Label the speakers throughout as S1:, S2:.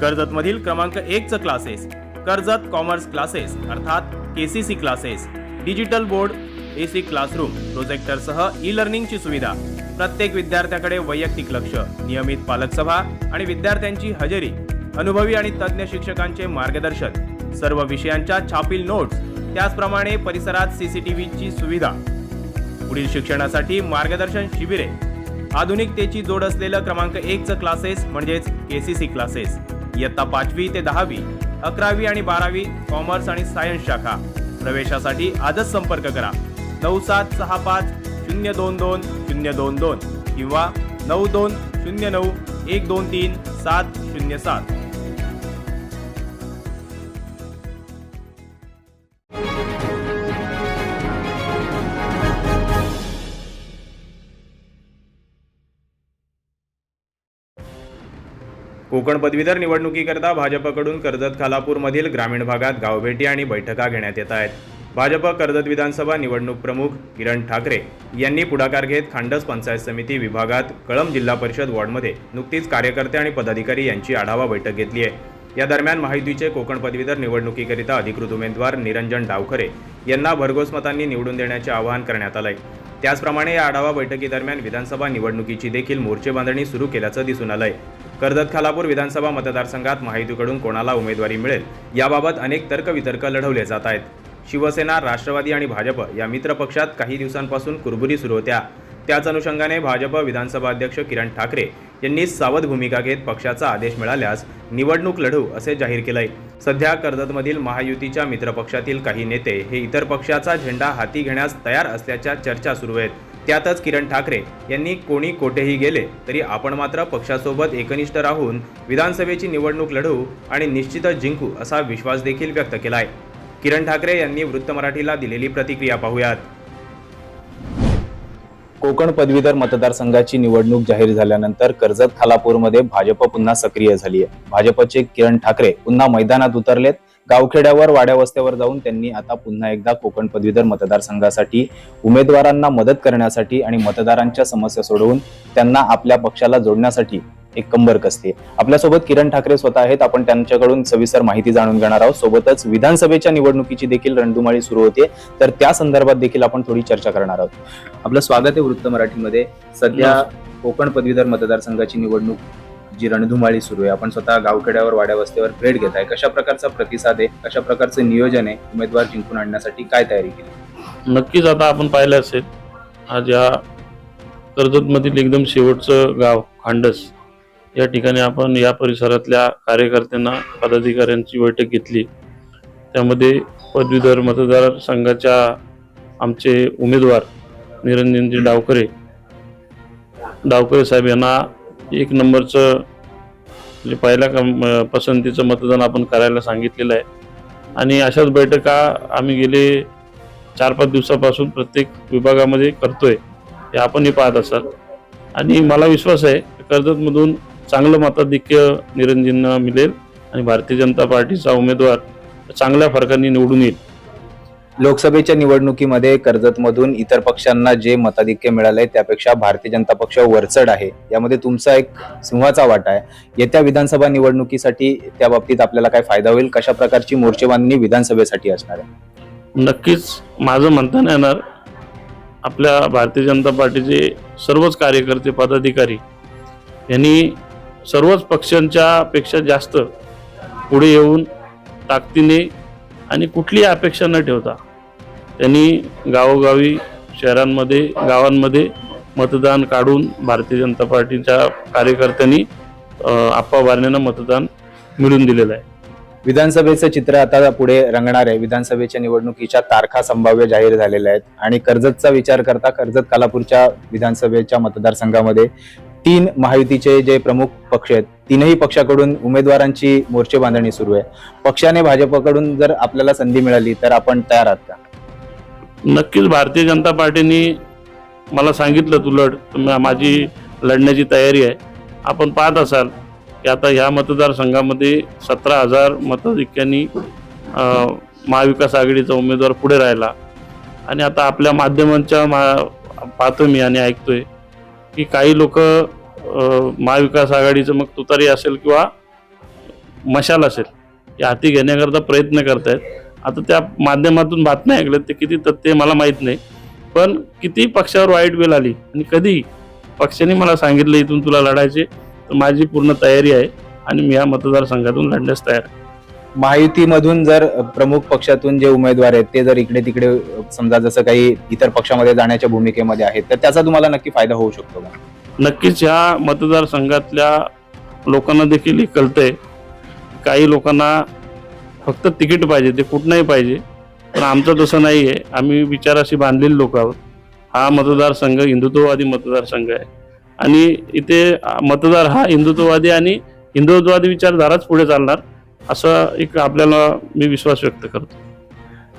S1: कर्जतमधील क्रमांक एकचं classes Karjat commerce classes अर्थात KCC classes digital board AC classroom प्रोजेक्टरसह E लर्निंगची सुविधा प्रत्येक विद्यार्थ्याकडे वैयक्तिक लक्ष नियमित पालक सभा आणि विद्यार्थ्यांची हजेरी अनुभवी आणि तज्ज्ञ शिक्षकांचे मार्गदर्शन सर्व विषयांच्या छापील नोट्स त्याचप्रमाणे परिसरात सीसीटीव्हीची सुविधा. पुढील शिक्षणासाठी मार्गदर्शन शिबिरे. आधुनिकतेची जोड असलेलं क्रमांक एकचं क्लासेस म्हणजेच केसीसी क्लासेस इयत्ता पाचवी ते दहावी अकरावी आणि बारावी कॉमर्स आणि सायन्स शाखा. प्रवेशासाठी आजच संपर्क करा. नऊ सात सहा पाच शून्य दोन दोन शून्य दोन दोन किंवा नऊ दोन शून्य नऊ एक दोन तीन सात शून्य सात. कोकण पदवीधर निवडणुकीकरता भाजपकडून कर्जत खालापूरमधील ग्रामीण भागात गावभेटी आणि बैठका घेण्यात येत आहेत. भाजप कर्जत विधानसभा निवडणूक प्रमुख किरण ठाकरे यांनी पुढाकार घेत खांडस पंचायत समिती विभागात कळंब जिल्हा परिषद वॉर्डमध्ये नुकतीच कार्यकर्ते आणि पदाधिकारी यांची आढावा बैठक घेतली आहे. या दरम्यान माहितीचे कोकण पदवीधर निवडणुकीकरिता अधिकृत उमेदवार निरंजन डावखरे यांना भरघोस मतांनी निवडून देण्याचे आवाहन करण्यात आलंय. त्याचप्रमाणे या आढावा बैठकीदरम्यान विधानसभा निवडणुकीची देखील मोर्चे बांधणी सुरू केल्याचं दिसून आलंय. कर्जत खालापूर विधानसभा मतदारसंघात महायुतीकडून कोणाला उमेदवारी मिळेल? याबाबत अनेक तर्कवितर्क लढवले जात आहेत. शिवसेना राष्ट्रवादी आणि भाजप या मित्रपक्षात काही दिवसांपासून कुरबुरी सुरू होत्या. त्याच अनुषंगाने भाजप विधानसभा अध्यक्ष किरण ठाकरे यांनी सावध भूमिका घेत पक्षाचा आदेश मिळाल्यास निवडणूक लढू असे जाहीर केलंय. सध्या कर्जतमधील महायुतीच्या मित्रपक्षातील काही नेते हे इतर पक्षाचा झेंडा हाती घेण्यास तयार असल्याच्या चर्चा सुरू आहेत. त्यातच किरण ठाकरे यांनी कोणी कोठेही गेले तरी आपण मात्र पक्षासोबत एकनिष्ठ राहून विधानसभेची निवडणूक लढवू आणि निश्चितच जिंकू असा विश्वास देखील व्यक्त केलाय. किरण ठाकरे यांनी वृत्त मराठीला दिलेली प्रतिक्रिया पाहूयात.
S2: कोकण पदवीधर मतदारसंघाची निवडणूक जाहीर झाल्यानंतर कर्जत खालापूरमध्ये भाजप पुन्हा सक्रिय झाली आहे भाजपचे किरण ठाकरे पुन्हा मैदानात उतरलेत. गावखेड्यावर वाड्या वस्त्यावर जाऊन त्यांनी आता पुन्हा एकदा कोकण पदवीधर मतदारसंघासाठी उमेदवारांना मदत करण्यासाठी आणि मतदारांच्या समस्या सोडवून त्यांना आपल्या पक्षाला जोडण्यासाठी एक कंबर कसते. आपल्यासोबत किरण ठाकरे स्वतः आहेत. आपण त्यांच्याकडून सविस्तर माहिती जाणून घेणार आहोत. सोबतच विधानसभेच्या निवडणुकीची देखील रणधुमाळी सुरू होते. तर त्या संदर्भात देखील आपण थोडी चर्चा करणार आहोत. आपलं स्वागत आहे वृत्त मराठीमध्ये. सध्या कोकण पदवीधर मतदारसंघाची निवडणूक जी रणधुमाळी सुरू आहे. आपण स्वतः गावखेड्यावर वाड्या वस्त्यावर भेट घेत आहे कशा प्रकारचा प्रतिसाद आहे? कशा प्रकारचं नियोजन आहे? उमेदवार जिंकून आणण्यासाठी काय तयारी केली?
S3: नक्कीच आता आपण पाहिलं असेल आज या कर्जतमधील एकदम शेवटचं गाव खांडस या ठिकाणी आपण या परिसरातल्या कार्यकर्त्यांना पदाधिकाऱ्यांची बैठक घेतली. त्यामध्ये पदवीधर मतदार संघाच्या आमचे उमेदवार निरंजनजी डावकरे डावकरे साहेब यांना एक नंबरचं म्हणजे पहिल्या कम पसंतीचं मतदान आपण करायला सांगितलेलं आहे. आणि अशाच बैठका आम्ही गेले चार पाच दिवसापासून प्रत्येक विभागामध्ये करतोय. हे आपणही पाहत असाल. आणि मला विश्वास आहे कर्जतमधून चांगलं मताधिक्य निरंजनना मिळेल आणि भारतीय जनता पार्टीचा उमेदवार चांगल्या फरकाने निवडून येईल.
S2: लोकसभेच्या निवडणुकीमध्ये कर्जतमधून इतर पक्षांना जे मताधिक्य मिळालंय त्यापेक्षा भारतीय जनता पक्ष वरचढ आहे. यामध्ये तुमचा एक सिंहाचा वाटा आहे. येत्या विधानसभा निवडणुकीसाठी त्या बाबतीत आपल्याला काय फायदा होईल? कशा प्रकारची मोर्चेबांधणी विधानसभेसाठी असणार आहे?
S3: नक्कीच माझं म्हणता नाही येणार आपल्या भारतीय जनता पार्टीचे सर्वच कार्यकर्ते पदाधिकारी यांनी सर्वच पक्षांच्या पेक्षा जास्त पुढे येऊन ताकदीने आणि कुठलीही अपेक्षा न ठेवता त्यांनी गावोगावी शहरांमध्ये गावांमध्ये मतदान काढून भारतीय जनता पार्टीच्या कार्यकर्त्यांनी आप्पा बारनेंना मतदान मिळून दिलेलं आहे.
S2: विधानसभेचं चित्र आता पुढे रंगणार आहे. विधानसभेच्या निवडणुकीच्या तारखा संभाव्य जाहीर झालेल्या आहेत आणि कर्जतचा विचार करता कर्जत कालापूरच्या विधानसभेच्या मतदारसंघामध्ये तीन महायुतीचे जे प्रमुख पक्ष आहेत तीनही पक्षाकडून उमेदवारांची मोर्चे बांधणी सुरू आहे. पक्षाने भाजपकडून जर आपल्याला संधी मिळाली तर आपण तयार आहात का?
S3: नक्कीच भारतीय जनता पार्टीने मला सांगितलं तू लढ तर माझी लढण्याची तयारी आहे. आपण पाहत असाल की आता ह्या मतदारसंघामध्ये सतरा हजार मताधिक्यांनी महाविकास आघाडीचा उमेदवार पुढे राहिला. आणि आता आपल्या माध्यमांच्या मा पाहतो मी आणि ऐकतोय की काही लोक महाविकास आघाडीचं मग तुतारी असेल किंवा मशाल असेल या हाती घेण्याकरता प्रयत्न करत आहेत आता त्या माध्यमातून बातम्या ऐकल्यात ते किती तथ्य मला माहीत नाही. पण किती पक्षावर वाईट वेळ आली आणि कधी पक्षाने मला सांगितलं इथून तुला लढायचे तर माझी पूर्ण तयारी आहे आणि मी या मतदारसंघातून लढण्यास तयार आहे.
S2: महायुतीमधून जर प्रमुख पक्षातून जे उमेदवार आहेत ते जर इकडे तिकडे समजा जसं काही इतर पक्षामध्ये जाण्याच्या भूमिकेमध्ये आहेत तर त्याचा तुम्हाला नक्की फायदा होऊ शकतो का?
S3: नक्कीच ह्या मतदारसंघातल्या लोकांना देखील हे कळतंय. काही लोकांना फक्त तिकीट पाहिजे ते कुठनंही पाहिजे. पण आमचं तसं नाही आहे आम्ही विचाराशी बांधलेले लोक आहोत. हा मतदारसंघ हिंदुत्ववादी मतदारसंघ आहे. आणि इथे मतदार हा हिंदुत्ववादी आणि हिंदुत्ववादी विचारधाराच पुढे चालणार असं एक आपल्याला मी विश्वास व्यक्त करतो.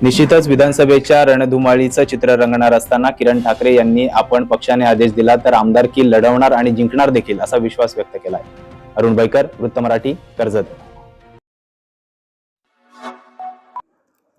S2: निश्चितच विधानसभेच्या रणधुमाळीचं चित्र रंगणार असताना किरण ठाकरे यांनी आपण पक्षाने आदेश दिला तर आमदारकी लढवणार आणि जिंकणार देखील असा विश्वास व्यक्त केला आहे अरुण बैकर वृत्त मराठी कर्जत.